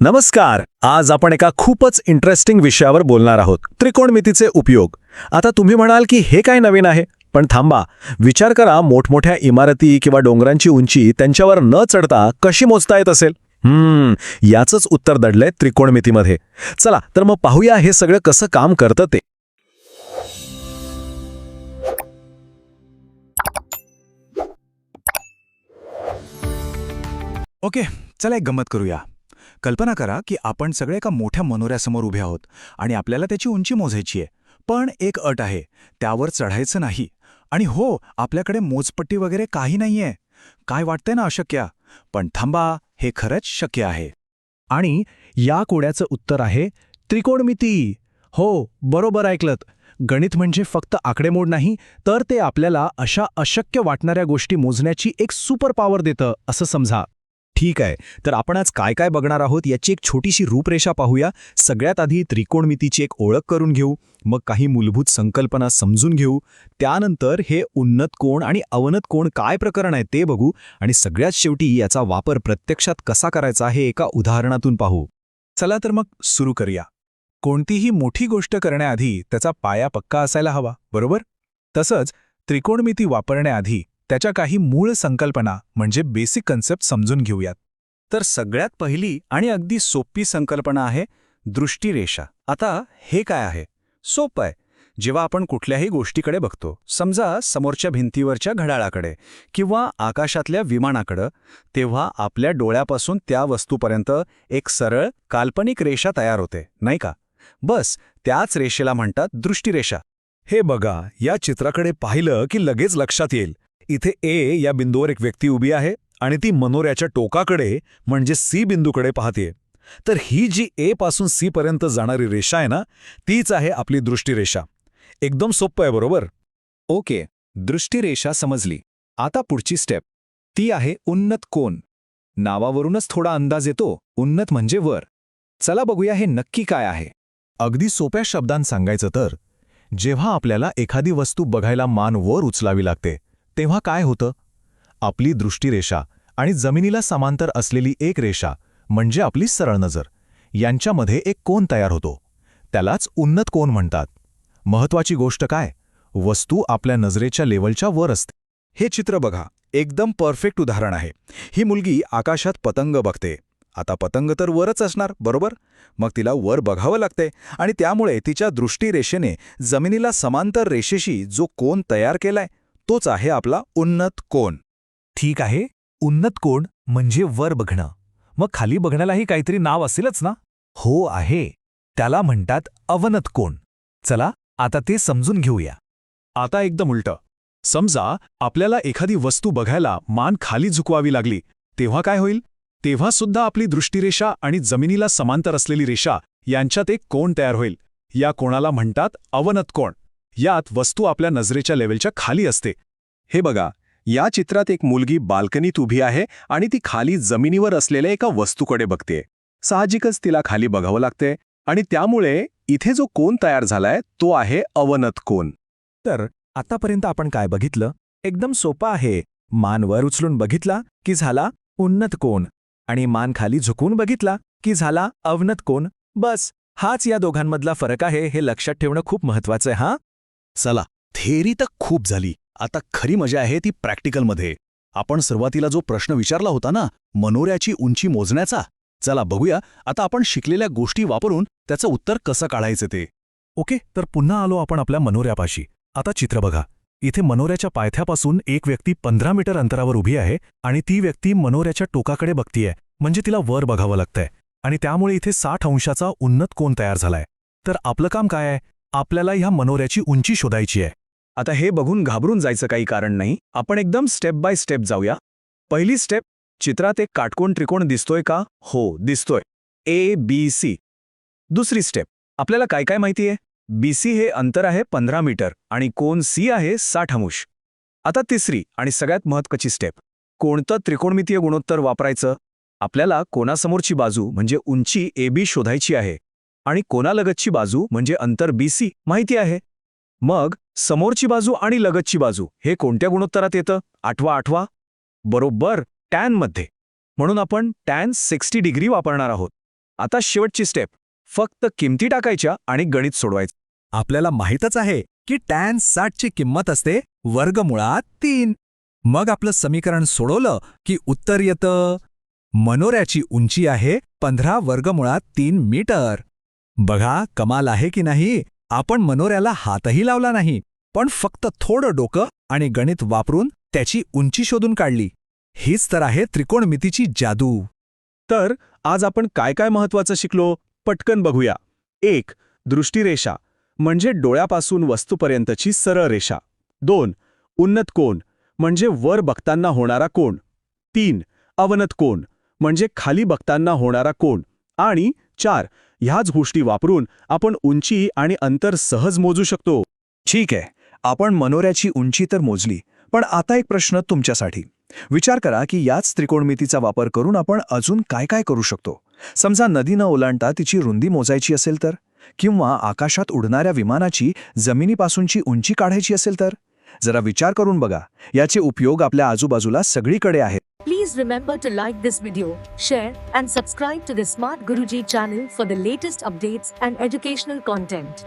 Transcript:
नमस्कार आज आपण एका खूपच इंटरेस्टिंग विषयावर बोलणार आहोत त्रिकोणमितीचे उपयोग. आता तुम्ही म्हणाल की हे काय नवीन आहे? पण थांबा विचार करा मोठमोठ्या इमारती किंवा डोंगरांची उंची त्यांच्यावर न चढता कशी मोजता येत असेल? हम्म याचंच उत्तर दडलंय त्रिकोणमितीमध्ये. चला तर मग पाहूया हे सगळं कसं काम करतं ते. ओके चला एक गंमत करूया. कल्पना करा की आपण सगळे एका मोठ्या मनोऱ्यासमोर उभे आहोत आणि आपल्याला त्याची उंची मोजायची आहे. पण एक अट आहे त्यावर चढायचं नाही. आणि हो आपल्याकडे मोजपट्टी वगैरे काही नाहीये. काय वाटतंय ना अशक्य? पण थांबा हे खरंच शक्य आहे. आणि या कोड्याचं उत्तर आहे त्रिकोणमिती. हो बरोबर ऐकलत. गणित म्हणजे फक्त आकडेमोड नाही तर ते आपल्याला अशा अशक्य वाटणाऱ्या गोष्टी मोजण्याची एक सुपर पॉवर देतं असं समजा ठीक आहे. तर आपण आज काय काय बघणार आहोत याची एक छोटीशी रूपरेषा पाहूया. सगळ्यात आधी त्रिकोणमितीची एक ओळख करून घेऊ. मग काही मूलभूत संकल्पना समजून घेऊ. त्यानंतर हे उन्नत कोण आणि अवनत कोण काय प्रकरण आहे ते बघू. आणि सगळ्यात शेवटी याचा वापर प्रत्यक्षात कसा करायचा हे एका उदाहरणातून पाहू. चला तर मग सुरू करूया. कोणतीही मोठी गोष्ट करण्याआधी त्याचा पाया पक्का असायला हवा बरोबर? तसंच त्रिकोणमिती वापरण्याआधी त्याच्या काही मूळ संकल्पना म्हणजे बेसिक कन्सेप्ट समजून घेऊयात. तर सगळ्यात पहिली आणि अगदी सोपी संकल्पना आहे दृष्टीरेषा. आता हे काय आहे? सोपं आहे. जेव्हा आपण कुठल्याही गोष्टीकडे बघतो समजा समोरच्या भिंतीवरच्या घड्याळाकडे किंवा आकाशातल्या विमानाकडं तेव्हा आपल्या डोळ्यापासून त्या वस्तूपर्यंत एक सरळ काल्पनिक रेषा तयार होते नाही का? बस त्याच रेषेला म्हणतात दृष्टिरेषा. हे बघा या चित्राकडे पाहिलं की लगेच लक्षात येईल. इथे ए या बिंदूवर एक व्यक्ती उभी आहे आणि ती मनोऱ्याच्या टोकाकडे म्हणजे सी बिंदूकडे पाहतेय. तर ही जी ए पासून सी पर्यंत जाणारी रेषा आहे ना तीच आहे आपली दृष्टिरेषा. एकदम सोपं आहे बरोबर? ओके. दृष्टिरेषा समजली. आता पुढची स्टेप. ती आहे उन्नत कोन. नावावरूनच थोडा अंदाज येतो. उन्नत म्हणजे वर. चला बघूया हे नक्की काय आहे. अगदी सोप्या शब्दांत सांगायचं तर जेव्हा आपल्याला एखादी वस्तू बघायला मान वर उचलावी लागते तेव्हा काय होतं? आपली दृष्टीरेषा आणि जमिनीला समांतर असलेली एक रेषा म्हणजे आपली सरळ नजर. यांच्यामध्ये एक कोन तयार होतो. त्यालाच उन्नत कोन म्हणतात. महत्वाची गोष्ट काय? वस्तू आपल्या नजरेच्या लेवलच्या वर असते. हे चित्र बघा. एकदम परफेक्ट उदाहरण आहे. ही मुलगी आकाशात पतंग बघते. आता पतंग तर वरच असणार बरोबर? मग तिला वर बघावं लागते आणि त्यामुळे तिच्या दृष्टीरेषेने जमिनीला समांतर रेषेशी जो कोन तयार केलाय तोच आहे आपला उन्नत कोण. ठीक आहे उन्नत कोण म्हणजे वर बघणं. मग खाली बघण्यालाही काहीतरी नाव असेलच ना? हो आहे त्याला म्हणतात अवनत कोण. चला आता ते समजून घेऊया. आता एकदम उलटं. समजा आपल्याला एखादी वस्तू बघायला मान खाली झुकवावी लागली तेव्हा काय होईल? तेव्हा सुद्धा आपली दृष्टिरेषा आणि जमिनीला समांतर असलेली रेषा यांच्यात एक कोण तयार होईल. या कोणाला म्हणतात अवनत कोण. यात वस्तू आपल्या नजरेच्या लेवलच्या खाली असते. हे बघा या चित्रात एक मुलगी बाल्कनीत उभी आहे आणि ती खाली जमिनीवर असलेल्या एका वस्तूकडे बघते. साहजिकच तिला खाली बघावं लागते आणि त्यामुळे इथे जो कोन तयार झालाय तो आहे अवनत कोन तर आतापर्यंत आपण काय बघितलं? एकदम सोपं आहे. मान वर उचलून बघितला की झाला उन्नत कोण आणि मान खाली झुकून बघितला की झाला अवनत कोण. बस हाच या दोघांमधला फरक आहे हे लक्षात ठेवणं खूप महत्वाचं आहे हां? चला थेरी तर खूप झाली. आता खरी मजा आहे ती प्रॅक्टिकलमध्ये. आपण सुरुवातीला जो प्रश्न विचारला होता ना मनोऱ्याची उंची मोजण्याचा? चला बघूया. आता आपण शिकलेल्या गोष्टी वापरून त्याचं उत्तर कसं काढायचं ते. ओके तर पुन्हा आलो आपण आपल्या मनोऱ्यापाशी. आता चित्र बघा. इथे मनोऱ्याच्या पायथ्यापासून एक व्यक्ती पंधरा मीटर अंतरावर उभी आहे आणि ती व्यक्ती मनोऱ्याच्या टोकाकडे बघतीये. म्हणजे तिला वर बघावं लागतंय. आणि त्यामुळे इथे साठ अंशाचा उन्नत कोण तयार झालाय. तर आपलं काम काय आहे? आपल्याला ह्या मनोऱ्याची उंची शोधायची आहे. आता हे बघून घाबरून जायचं काही कारण नाही. आपण एकदम स्टेप बाय स्टेप जाऊया. पहिली स्टेप चित्रात एक काटकोण त्रिकोण दिसतोय का? हो दिसतोय. ए बी सी दुसरी स्टेप आपल्याला काय काय माहिती आहे? बी सी हे अंतर आहे पंधरा मीटर आणि कोण सी आहे साठ अंश. आता तिसरी आणि सगळ्यात महत्वाची स्टेप कोणतं त्रिकोणमितीय गुणोत्तर वापरायचं? आपल्याला कोणासमोरची बाजू म्हणजे उंची ए बी शोधायची आहे. आणि कोणालगतची बाजू म्हणजे अंतर बी सी माहिती आहे? मग समोरची बाजू आणि लगतची बाजू हे कोणत्या गुणोत्तरात येतं? आठवा आठवा. बरोबर टॅनमध्ये म्हणून आपण टॅन सिक्स्टी डिग्री वापरणार आहोत. आता शेवटची स्टेप. फक्त किमती टाकायच्या आणि गणित सोडवायचं. आपल्याला माहीतच आहे की टॅन साठची किंमत असते वर्गमुळात तीन. मग आपलं समीकरण सोडवलं की उत्तर येतं. मनोऱ्याची उंची आहे पंधरा वर्गमुळात तीन मीटर. बघा कमाल आहे की नाही? आपण मनोऱ्याला हातही लावला नाही पण फक्त थोडं डोकं आणि गणित वापरून त्याची उंची शोधून काढली. हीच तर आहे त्रिकोणमितीची जादू. तर आज आपण काय काय महत्वाचं शिकलो पटकन बघूया. एक दृष्टिरेषा म्हणजे डोळ्यापासून वस्तूपर्यंतची सरळ रेषा. दोन उन्नत कोण म्हणजे वर बघताना होणारा कोण तीन अवनत कोण म्हणजे खाली बघताना होणारा कोण आणि चार ह्याच गोष्टी वापरून आपण उंची आणि अंतर सहज मोजू शकतो. ठीक आहे. आपण मनोऱ्याची उंची तर मोजली पण आता एक प्रश्न तुमच्यासाठी. विचार करा की याच त्रिकोणमितीचा वापर करून आपण अजून काय काय करू शकतो? समजा नदी न ओलांडता तिची रुंदी मोजायची असेल तर? किंवा आकाशात उडणाऱ्या विमानाची जमिनीपासूनची उंची काढायची असेल तर? जरा विचार करून बघा. याचे उपयोग आपल्या आजूबाजूला सगळीकडे आहेत. Please remember to like this video, share, and subscribe to the Smart Guruji channel for the latest updates and educational content.